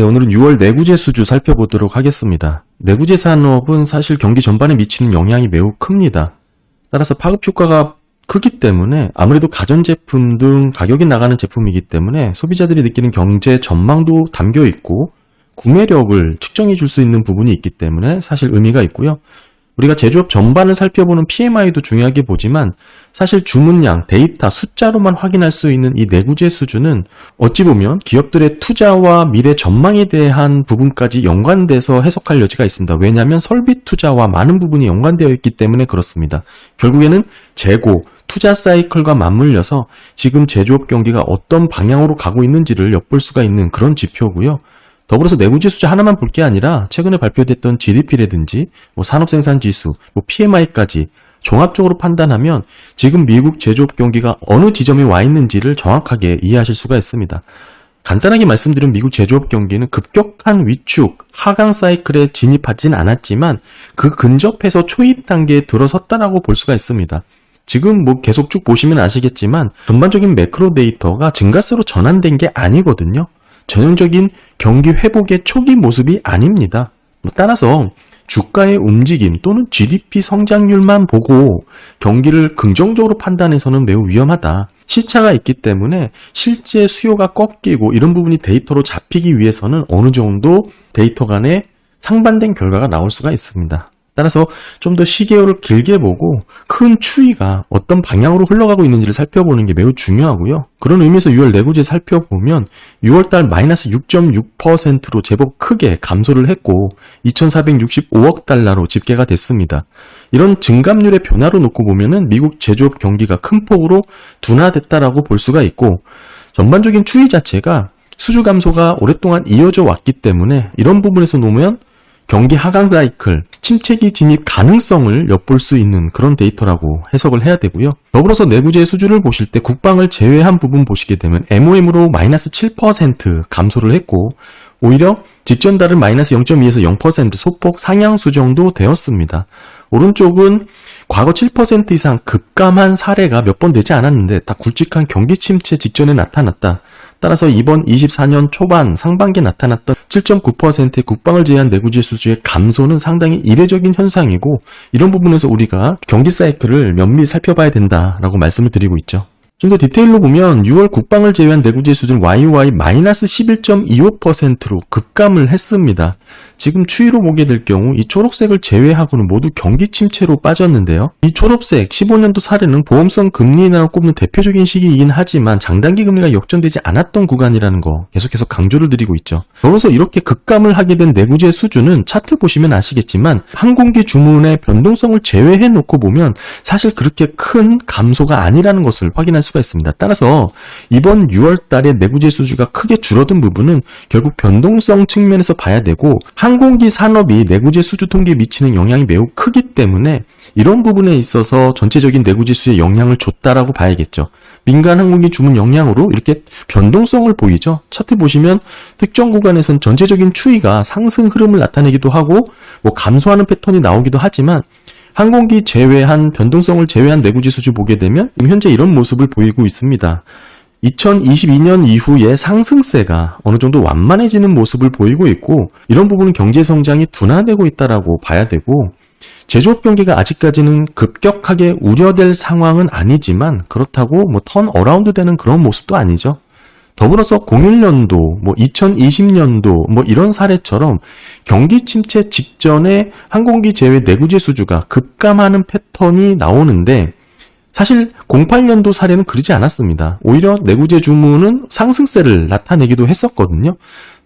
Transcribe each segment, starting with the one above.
네, 오늘은 6월 내구재 수주 살펴보도록 하겠습니다. 내구재 산업은 사실 경기 전반에 미치는 영향이 매우 큽니다. 따라서 파급 효과가 크기 때문에 아무래도 가전제품 등 가격이 나가는 제품이기 때문에 소비자들이 느끼는 경제 전망도 담겨 있고 구매력을 측정해 줄 수 있는 부분이 있기 때문에 사실 의미가 있고요. 우리가 제조업 전반을 살펴보는 PMI도 중요하게 보지만 사실 주문량, 데이터, 숫자로만 확인할 수 있는 이 내구재 수준은 어찌 보면 기업들의 투자와 미래 전망에 대한 부분까지 연관돼서 해석할 여지가 있습니다. 왜냐하면 설비 투자와 많은 부분이 연관되어 있기 때문에 그렇습니다. 결국에는 재고, 투자 사이클과 맞물려서 지금 제조업 경기가 어떤 방향으로 가고 있는지를 엿볼 수가 있는 그런 지표고요. 더불어서 내구재 수자 하나만 볼 게 아니라 최근에 발표됐던 GDP라든지 뭐 산업생산지수, 뭐 PMI까지 종합적으로 판단하면 지금 미국 제조업 경기가 어느 지점에 와 있는지를 정확하게 이해하실 수가 있습니다. 간단하게 말씀드린 미국 제조업 경기는 급격한 위축, 하강 사이클에 진입하진 않았지만 그 근접해서 초입 단계에 들어섰다라고 볼 수가 있습니다. 지금 뭐 계속 쭉 보시면 아시겠지만 전반적인 매크로 데이터가 증가세로 전환된 게 아니거든요. 전형적인 경기 회복의 초기 모습이 아닙니다. 뭐 따라서 주가의 움직임 또는 GDP 성장률만 보고 경기를 긍정적으로 판단해서는 매우 위험하다. 시차가 있기 때문에 실제 수요가 꺾이고 이런 부분이 데이터로 잡히기 위해서는 어느 정도 데이터 간에 상반된 결과가 나올 수가 있습니다. 따라서 좀 더 시계열을 길게 보고 큰 추이가 어떤 방향으로 흘러가고 있는지를 살펴보는 게 매우 중요하고요. 그런 의미에서 6월 내구재 살펴보면 6월달 마이너스 6.6%로 제법 크게 감소를 했고 2,465억 달러로 집계가 됐습니다. 이런 증감률의 변화로 놓고 보면은 미국 제조업 경기가 큰 폭으로 둔화됐다라고 볼 수가 있고 전반적인 추이 자체가 수주 감소가 오랫동안 이어져 왔기 때문에 이런 부분에서 놓으면 경기 하강 사이클, 침체기 진입 가능성을 엿볼 수 있는 그런 데이터라고 해석을 해야 되고요. 더불어서 내부재 수주를 보실 때 국방을 제외한 부분 보시게 되면 MOM으로 마이너스 7% 감소를 했고 오히려 직전 달은 마이너스 0.2에서 0% 소폭 상향수 정도 되었습니다. 오른쪽은 과거 7% 이상 급감한 사례가 몇 번 되지 않았는데 다 굵직한 경기 침체 직전에 나타났다. 따라서 이번 24년 초반 상반기에 나타났던 7.9%의 국방을 제외한 내구재 수주의 감소는 상당히 이례적인 현상이고 이런 부분에서 우리가 경기 사이클을 면밀히 살펴봐야 된다라고 말씀을 드리고 있죠. 좀 더 디테일로 보면 6월 국방을 제외한 내구재 수준 YY 마이너스 11.25%로 급감을 했습니다. 지금 추이로 보게 될 경우 이 초록색을 제외하고는 모두 경기 침체로 빠졌는데요. 이 초록색 15년도 사례는 보험성 금리 인하를 꼽는 대표적인 시기이긴 하지만 장단기 금리가 역전되지 않았던 구간이라는 거 계속해서 강조를 드리고 있죠. 더불어서 이렇게 급감을 하게 된 내구재 수준은 차트 보시면 아시겠지만 항공기 주문의 변동성을 제외해 놓고 보면 사실 그렇게 큰 감소가 아니라는 것을 확인할 수가 있습니다. 따라서 이번 6월 달에 내구재 수주가 크게 줄어든 부분은 결국 변동성 측면에서 봐야 되고 항공기 산업이 내구재 수주 통계에 미치는 영향이 매우 크기 때문에 이런 부분에 있어서 전체적인 내구재 수에 영향을 줬다라고 봐야겠죠. 민간 항공기 주문 영향으로 이렇게 변동성을 보이죠. 차트 보시면 특정 구간에선 전체적인 추이가 상승 흐름을 나타내기도 하고 뭐 감소하는 패턴이 나오기도 하지만 항공기 제외한 변동성을 제외한 내구지 수주 보게 되면 현재 이런 모습을 보이고 있습니다. 2022년 이후에 상승세가 어느 정도 완만해지는 모습을 보이고 있고 이런 부분은 경제 성장이 둔화되고 있다라고 봐야 되고 제조업 경기가 아직까지는 급격하게 우려될 상황은 아니지만 그렇다고 뭐 턴 어라운드 되는 그런 모습도 아니죠. 더불어서 01년도, 뭐 2020년도 뭐 이런 사례처럼 경기 침체 직전에 항공기 제외 내구재 수주가 급감하는 패턴이 나오는데 사실 08년도 사례는 그러지 않았습니다. 오히려 내구재 주문은 상승세를 나타내기도 했었거든요.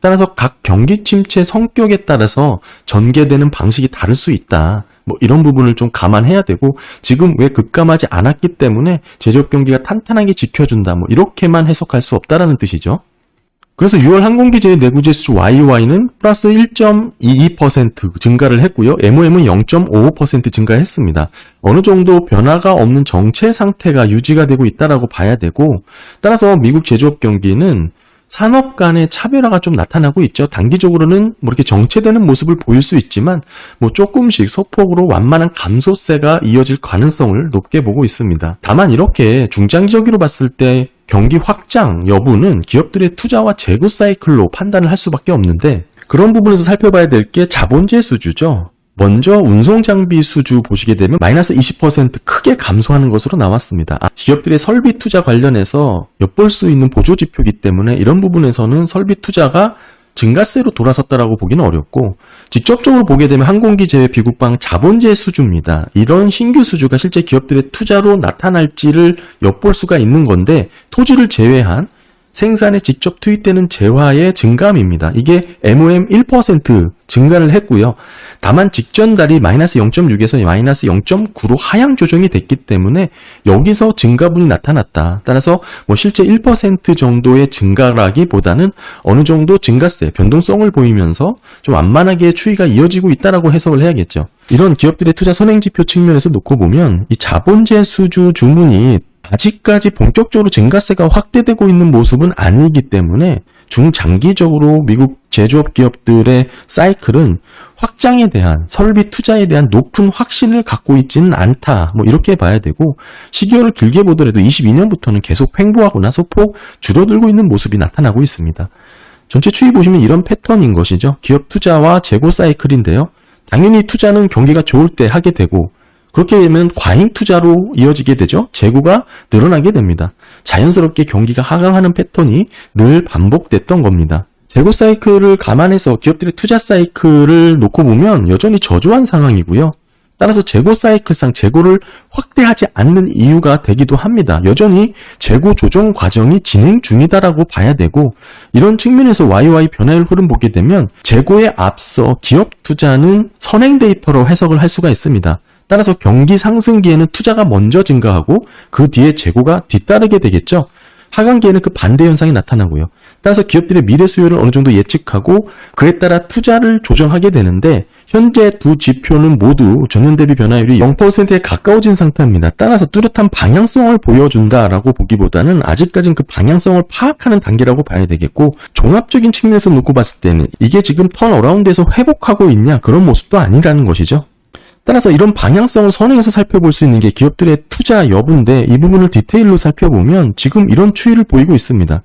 따라서 각 경기 침체 성격에 따라서 전개되는 방식이 다를 수 있다. 뭐 이런 부분을 좀 감안해야 되고 지금 왜 급감하지 않았기 때문에 제조업 경기가 탄탄하게 지켜준다. 뭐 이렇게만 해석할 수 없다라는 뜻이죠. 그래서 6월 항공기 제외 내구재 수주 YY는 플러스 1.22% 증가를 했고요. MOM은 0.55% 증가했습니다. 어느 정도 변화가 없는 정체 상태가 유지가 되고 있다라고 봐야 되고 따라서 미국 제조업 경기는 산업 간의 차별화가 좀 나타나고 있죠. 단기적으로는 뭐 이렇게 정체되는 모습을 보일 수 있지만 뭐 조금씩 소폭으로 완만한 감소세가 이어질 가능성을 높게 보고 있습니다. 다만 이렇게 중장기적으로 봤을 때 경기 확장 여부는 기업들의 투자와 재고 사이클로 판단을 할 수밖에 없는데 그런 부분에서 살펴봐야 될 게 자본재 수주죠. 먼저 운송 장비 수주 보시게 되면 마이너스 20% 크게 감소하는 것으로 나왔습니다. 아, 기업들의 설비 투자 관련해서 엿볼 수 있는 보조 지표이기 때문에 이런 부분에서는 설비 투자가 증가세로 돌아섰다라고 보기는 어렵고 직접적으로 보게 되면 항공기 제외 비국방 자본재 수주입니다. 이런 신규 수주가 실제 기업들의 투자로 나타날지를 엿볼 수가 있는 건데 토지를 제외한 생산에 직접 투입되는 재화의 증감입니다. 이게 MOM 1% 증가를 했고요. 다만 직전 달이 마이너스 0.6에서 마이너스 0.9로 하향 조정이 됐기 때문에 여기서 증가분이 나타났다. 따라서 뭐 실제 1% 정도의 증가라기보다는 어느 정도 증가세, 변동성을 보이면서 좀 완만하게 추이가 이어지고 있다라고 해석을 해야겠죠. 이런 기업들의 투자 선행지표 측면에서 놓고 보면 이 자본재 수주 주문이 아직까지 본격적으로 증가세가 확대되고 있는 모습은 아니기 때문에 중장기적으로 미국 제조업 기업들의 사이클은 확장에 대한 설비 투자에 대한 높은 확신을 갖고 있지는 않다. 뭐 이렇게 봐야 되고 시기를 길게 보더라도 22년부터는 계속 횡보하거나 소폭 줄어들고 있는 모습이 나타나고 있습니다. 전체 추이 보시면 이런 패턴인 것이죠. 기업 투자와 재고 사이클인데요. 당연히 투자는 경기가 좋을 때 하게 되고 그렇게 되면 과잉 투자로 이어지게 되죠. 재고가 늘어나게 됩니다. 자연스럽게 경기가 하강하는 패턴이 늘 반복됐던 겁니다. 재고 사이클을 감안해서 기업들의 투자 사이클을 놓고 보면 여전히 저조한 상황이고요. 따라서 재고 사이클상 재고를 확대하지 않는 이유가 되기도 합니다. 여전히 재고 조정 과정이 진행 중이다라고 봐야 되고 이런 측면에서 YY 변화율 흐름 보게 되면 재고에 앞서 기업 투자는 선행 데이터로 해석을 할 수가 있습니다. 따라서 경기 상승기에는 투자가 먼저 증가하고 그 뒤에 재고가 뒤따르게 되겠죠. 하강기에는 그 반대 현상이 나타나고요. 따라서 기업들의 미래 수요를 어느 정도 예측하고 그에 따라 투자를 조정하게 되는데 현재 두 지표는 모두 전년 대비 변화율이 0%에 가까워진 상태입니다. 따라서 뚜렷한 방향성을 보여준다라고 보기보다는 아직까지는 그 방향성을 파악하는 단계라고 봐야 되겠고 종합적인 측면에서 놓고 봤을 때는 이게 지금 턴 어라운드에서 회복하고 있냐 그런 모습도 아니라는 것이죠. 따라서 이런 방향성을 선행해서 살펴볼 수 있는 게 기업들의 투자 여부인데 이 부분을 디테일로 살펴보면 지금 이런 추이를 보이고 있습니다.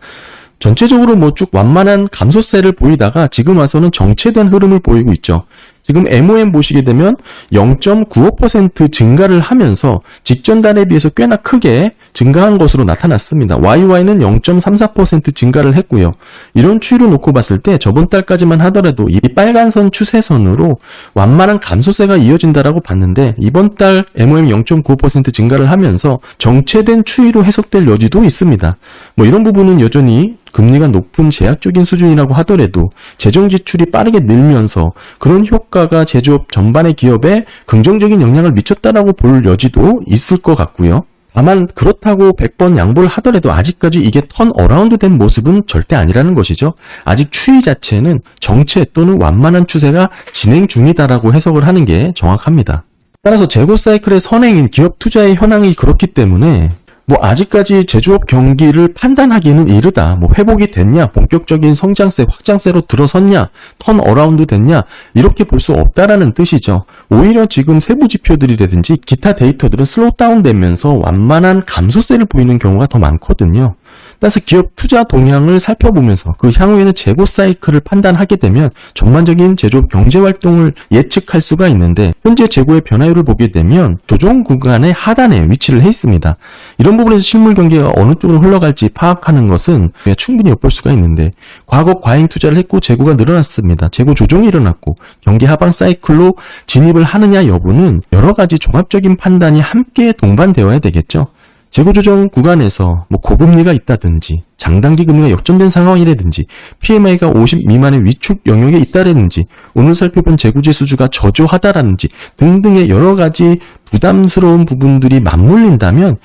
전체적으로 뭐 쭉 완만한 감소세를 보이다가 지금 와서는 정체된 흐름을 보이고 있죠. 지금 MOM 보시게 되면 0.95% 증가를 하면서 직전 달에 비해서 꽤나 크게 증가한 것으로 나타났습니다. YY는 0.34% 증가를 했고요. 이런 추이로 놓고 봤을 때 저번 달까지만 하더라도 이 빨간선 추세선으로 완만한 감소세가 이어진다라고 봤는데 이번 달 MOM 0.95% 증가를 하면서 정체된 추이로 해석될 여지도 있습니다. 뭐 이런 부분은 여전히 금리가 높은 제약적인 수준이라고 하더라도 재정 지출이 빠르게 늘면서 그런 효과가 제조업 전반의 기업에 긍정적인 영향을 미쳤다라고 볼 여지도 있을 것 같고요. 다만 그렇다고 100번 양보를 하더라도 아직까지 이게 턴 어라운드 된 모습은 절대 아니라는 것이죠. 아직 추이 자체는 정체 또는 완만한 추세가 진행 중이다라고 해석을 하는 게 정확합니다. 따라서 재고 사이클의 선행인 기업 투자의 현황이 그렇기 때문에 뭐 아직까지 제조업 경기를 판단하기는 이르다. 뭐 회복이 됐냐, 본격적인 성장세, 확장세로 들어섰냐, 턴 어라운드 됐냐 이렇게 볼 수 없다라는 뜻이죠. 오히려 지금 세부 지표들이라든지 기타 데이터들은 슬로우 다운 되면서 완만한 감소세를 보이는 경우가 더 많거든요. 따라서 기업 투자 동향을 살펴보면서 그 향후에는 재고 사이클을 판단하게 되면 전반적인 제조업 경제 활동을 예측할 수가 있는데 현재 재고의 변화율을 보게 되면 조정 구간의 하단에 위치를 해 있습니다. 이런 부분에서 실물 경기가 어느 쪽으로 흘러갈지 파악하는 것은 충분히 엿볼 수가 있는데 과거 과잉 투자를 했고 재고가 늘어났습니다. 재고 조정이 일어났고 경기 하방 사이클로 진입을 하느냐 여부는 여러 가지 종합적인 판단이 함께 동반되어야 되겠죠. 재고 조정 구간에서 뭐 고금리가 있다든지 장단기 금리가 역전된 상황이라든지 PMI가 50 미만의 위축 영역에 있다라든지 오늘 살펴본 재고지 수주가 저조하다라든지 등등의 여러 가지 부담스러운 부분들이 맞물린다면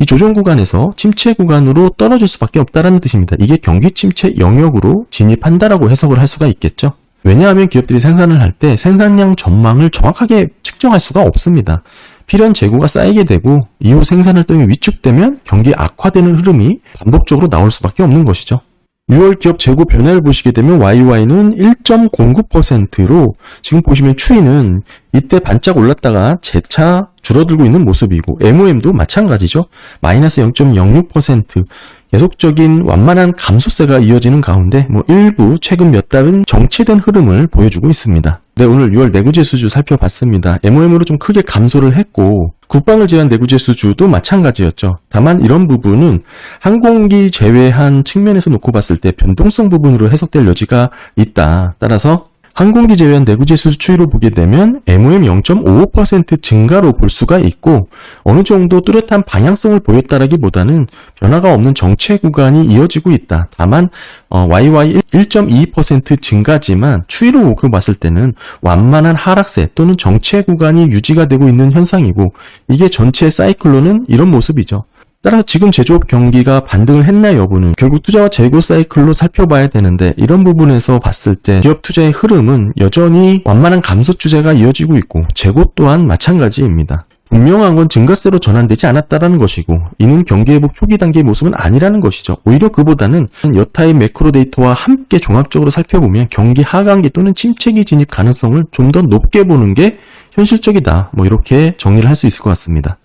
이 조정 구간에서 침체 구간으로 떨어질 수밖에 없다라는 뜻입니다. 이게 경기 침체 영역으로 진입한다라고 해석을 할 수가 있겠죠. 왜냐하면 기업들이 생산을 할 때 생산량 전망을 정확하게 측정할 수가 없습니다. 필연 재고가 쌓이게 되고 이후 생산 활동이 위축되면 경기 악화되는 흐름이 반복적으로 나올 수밖에 없는 것이죠. 6월 기업 재고 변화를 보시게 되면 YY는 1.09%로 지금 보시면 추이는 이때 반짝 올랐다가 재차 줄어들고 있는 모습이고 MOM도 마찬가지죠. 마이너스 0.06% 계속적인 완만한 감소세가 이어지는 가운데 뭐 일부 최근 몇 달은 정체된 흐름을 보여주고 있습니다. 네, 오늘 6월 내구재 수주 살펴봤습니다. MOM으로 좀 크게 감소를 했고 국방을 제외한 내구재 수주도 마찬가지였죠. 다만 이런 부분은 항공기 제외한 측면에서 놓고 봤을 때 변동성 부분으로 해석될 여지가 있다. 따라서 항공기 제외한 내구재 수주 추이로 보게 되면 MOM 0.55% 증가로 볼 수가 있고 어느 정도 뚜렷한 방향성을 보였다라기보다는 변화가 없는 정체 구간이 이어지고 있다. 다만 어, YY 1.22% 증가지만 추이로 놓고 봤을 때는 완만한 하락세 또는 정체 구간이 유지가 되고 있는 현상이고 이게 전체 사이클로는 이런 모습이죠. 따라서 지금 제조업 경기가 반등을 했나 여부는 결국 투자와 재고 사이클로 살펴봐야 되는데 이런 부분에서 봤을 때 기업 투자의 흐름은 여전히 완만한 감소 추세가 이어지고 있고 재고 또한 마찬가지입니다. 분명한 건 증가세로 전환되지 않았다라는 것이고 이는 경기 회복 초기 단계의 모습은 아니라는 것이죠. 오히려 그보다는 여타의 매크로 데이터와 함께 종합적으로 살펴보면 경기 하강기 또는 침체기 진입 가능성을 좀 더 높게 보는 게 현실적이다. 뭐 이렇게 정리를 할 수 있을 것 같습니다.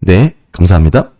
네, 감사합니다.